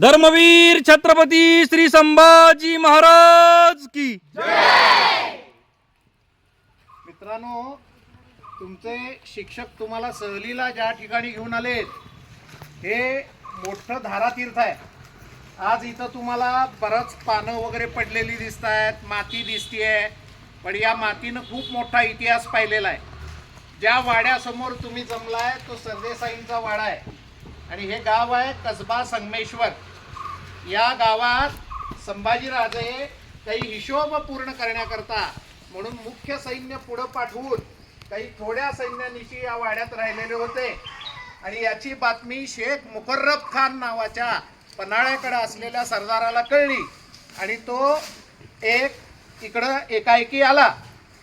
धर्मवीर छत्रपती श्री संभाजी महाराज की. मित्रांनो तुमचे शिक्षक तुम्हाला सहलीला ज्या ठिकाणी घेऊन आलेत हे मोठं धारातीर्थ आहे. आज इथं तुम्हाला बरंच पानं वगैरे पडलेली दिसत आहेत माती दिसतीये पण या मातीनं खूप मोठा इतिहास पाहिलेला आहे. ज्या वाड्यासमोर तुम्ही जमलाय तो सरदेसाईंचा वाडा आहे. आणि हे गाव आहे कसबा संगमेश्वर. या गावात संभाजीराजे काही हिशोब पूर्ण करण्याकरता म्हणून मुख्य सैन्य पुढं पाठवून काही थोड्या सैन्यानिशी या वाड्यात राहिलेले होते. आणि याची बातमी शेख मुकर्रब खान नावाच्या पन्हाळ्याकडे असलेल्या सरदाराला कळली. आणि तो एक इकडं एकाएकी आला.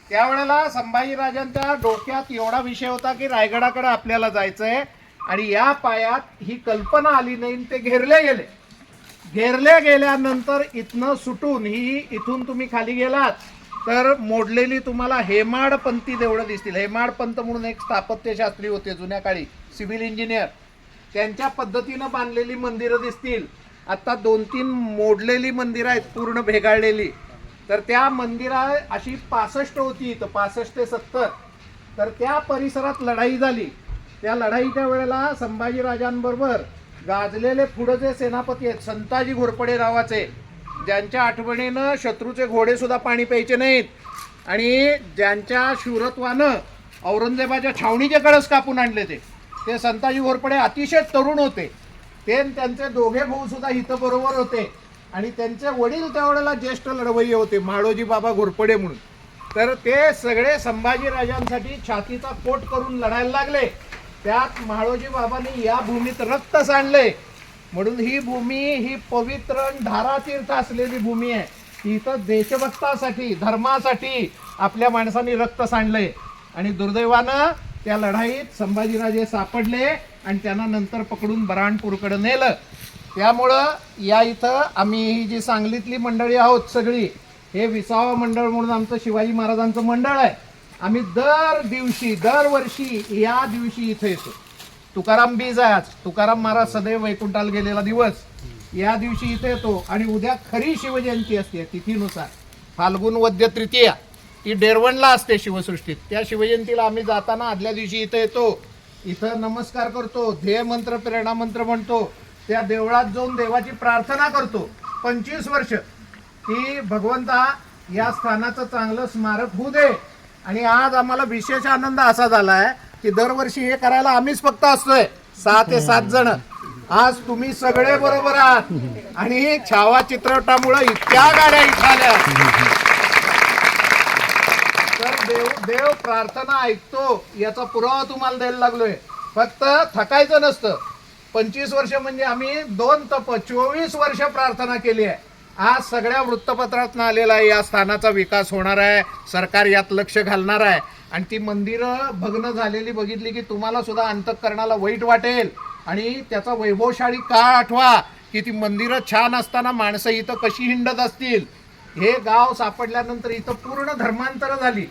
त्यावेळेला संभाजीराजांच्या डोक्यात एवढा विषय होता की रायगडाकडे आपल्याला जायचं आहे आणि या पायात ही कल्पना आली नाही ते घेरले गेले. घेरले गेल्यानंतर इथनं सुटून ही इथून तुम्ही खाली गेलात तर मोडलेली तुम्हाला हेमाडपंथी देवळं दिसतील. हेमाडपंत म्हणून एक स्थापत्यशास्त्री होते जुन्या काळी सिव्हिल इंजिनियर. त्यांच्या पद्धतीनं बांधलेली मंदिरं दिसतील. आत्ता दोन तीन मोडलेली मंदिरं आहेत पूर्ण भेगाळलेली. तर त्या मंदिरा अशी पासष्ट होती इथं पासष्ट ते सत्तर. तर त्या परिसरात लढाई झाली. त्या लढाईच्या वेळेला संभाजीराजांबरोबर गाजलेले पुढं जे सेनापती आहेत संताजी घोरपडे नावाचे ज्यांच्या आठवणीनं शत्रूचे घोडेसुद्धा पाणी प्यायचे नाहीत. आणि ज्यांच्या शूरत्वानं औरंगजेबाच्या छावणीचे कळस कापून आणले ते. ते संताजी घोरपडे अतिशय तरुण होते. ते त्यांचे दोघे भाऊसुद्धा इथं बरोबर होते. आणि त्यांचे वडील त्यावेळेला ज्येष्ठ लढवय्ये होते म्हाळोजी बाबा घोरपडे म्हणून. तर ते सगळे संभाजीराजांसाठी छातीचा पोट करून लढायला लागले. त्यात म्हाळोजी बाबांनी या भूमीत रक्त सांडले म्हणून ही भूमी ही पवित्र धारातीर्थ असलेली भूमी आहे. इथं देशभक्तासाठी धर्मासाठी आपल्या माणसांनी रक्त सांडले आणि दुर्दैवानं त्या लढाईत संभाजीराजे सापडले आणि त्यांना नंतर पकडून बराणपूरकडे नेलं. त्यामुळं या इथं आम्ही ही जी सांगलीतली मंडळी आहोत सगळी हे विसावा मंडळ म्हणून आमचं शिवाजी महाराजांचं मंडळ आहे. आम्ही दर दिवशी दरवर्षी या दिवशी इथे येतो. तुकाराम बीज आहे आज. तुकाराम महाराज सदैव वैकुंठाला गेलेला दिवस. या दिवशी इथे येतो आणि उद्या खरी शिवजयंती असते तिथीनुसार. फाल्गुन वद्य तृतीया ती डेरवणला असते शिवसृष्टीत. त्या शिवजयंतीला आम्ही जाताना आदल्या दिवशी इथं येतो. इथं नमस्कार करतो ध्येय मंत्र प्रेरणा मंत्र म्हणतो. त्या देवळात जाऊन देवाची प्रार्थना करतो. पंचवीस वर्ष. की भगवंता या स्थानाचं चांगलं स्मारक होऊ दे. आणि आज आम्हाला विशेष आनंद असा झाला आहे की दरवर्षी हे करायला आम्हीच फक्त असतोय. सहा ते सात जण. आज तुम्ही सगळे बरोबर आहात. आणि छावा चित्रपटामुळे इतक्या गाड्या इथाल्या तर देव देव प्रार्थना ऐकतो याचा पुरावा तुम्हाला द्यायला लागलोय. फक्त थकायचं नसतं. पंचवीस वर्ष म्हणजे आम्ही दोन तप चोवीस वर्ष प्रार्थना केली आहे. आज सगळ्या वृत्तपत्रातनं आलेला आहे या स्थानाचा विकास होणार आहे सरकार यात लक्ष घालणार आहे. आणि ती मंदिरं भग्न झालेली बघितली की तुम्हाला सुद्धा अंतकरणाला वाईट वाटेल. आणि त्याचा वैभवशाळी काळ आठवा की ती मंदिरं छान असताना माणसं इथं कशी हिंडत असतील. हे गाव सापडल्यानंतर इथं पूर्ण धर्मांतर झाली.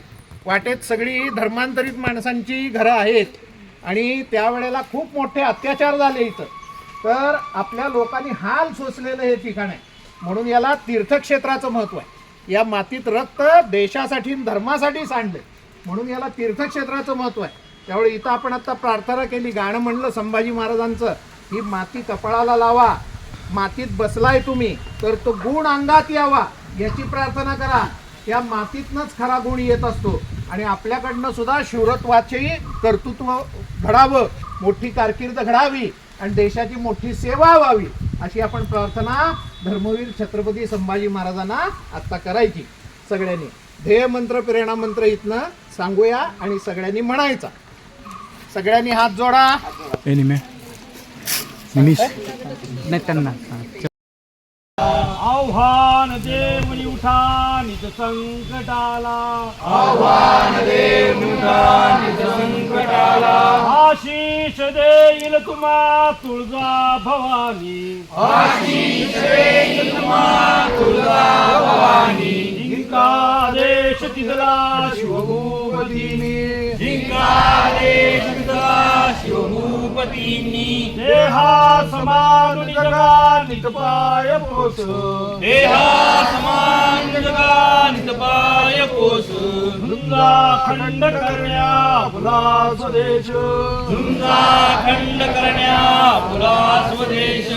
वाटेत सगळी धर्मांतरित माणसांची घरं आहेत. आणि त्यावेळेला खूप मोठे अत्याचार झाले इथं. तर आपल्या लोकांनी हाल सोसलेलं हे ठिकाण आहे. म्हणून याला तीर्थक्षेत्राचं महत्त्व आहे. या मातीत रक्त देशासाठी धर्मासाठी सांडले. म्हणून याला तीर्थक्षेत्राचं महत्त्व आहे. त्यामुळे इथं आपण आता प्रार्थना केली गाणं म्हणलं संभाजी महाराजांचं ही माती कपाळाला लावा. मातीत बसलाय तुम्ही तर तो गुण अंगात यावा. याची प्रार्थना करा. या मातीतनंच खरा गुण येत असतो. आणि आपल्याकडनं सुद्धा शिवरत्वाचेही कर्तृत्व घडावं. मोठी कारकीर्द घडावी आणि देशाची मोठी सेवा व्हावी अशी आपण प्रार्थना धर्मवीर छत्रपती संभाजी महाराजांना आत्ता करायची. सगळ्यांनी. ध्येय मंत्र प्रेरणा मंत्र इथनं सांगूया आणि सगळ्यांनी म्हणायचा. सगळ्यांनी हात जोडा. आव्हान देवनी उठा निज संकटाला. आव्हान देव उठा येईल तुम्हा तुळजा भवानी देश तिथला शिवभूपतीने जिंका देश तिथला शिवभूपतीने शिवभूपतींनी देहा समान जगा नितपाय पोस. देहा समान स्वदेश। झुंजा खंड करण्या फुला स्वदेश।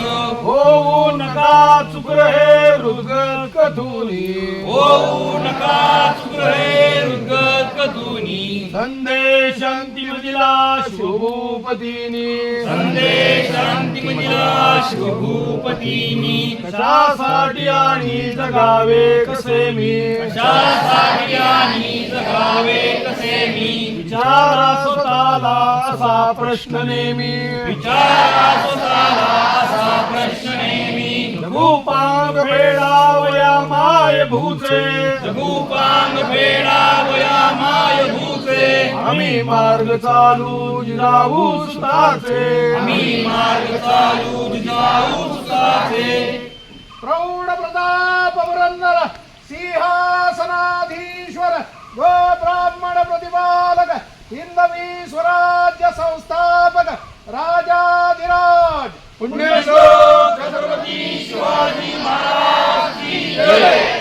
होऊ नका चुकर हे हृदगत कथुनी होऊ नका चुकर हे हृदगत कथुनी संदेश अंतिम दिला शिवभूपतीनी संदेश अंतिम दिला शिवभूपतीनी कशासाठी आणि जगावे कसे मी कशासाठी आणि जगावे कसे मी विचारा स्वतःला असा प्रश्न नेहमी. विचारा स्वतःला असा प्रश्न नेहमी जगूपांग फेडावया माय भूचे जगूपांग फेडावया माय भूचे आम्ही मार्ग चालू जाऊ सुताचे. आम्ही मार्ग चालू जाऊ सुताचे प्रौढ प्रताप पुरंदर सिंहासनाधीश्वर गो हिंदवी स्वराज्य संस्थापक राजाधिराज. पुण्यश्लोक छत्रपती शिवाजी महाराज की जय.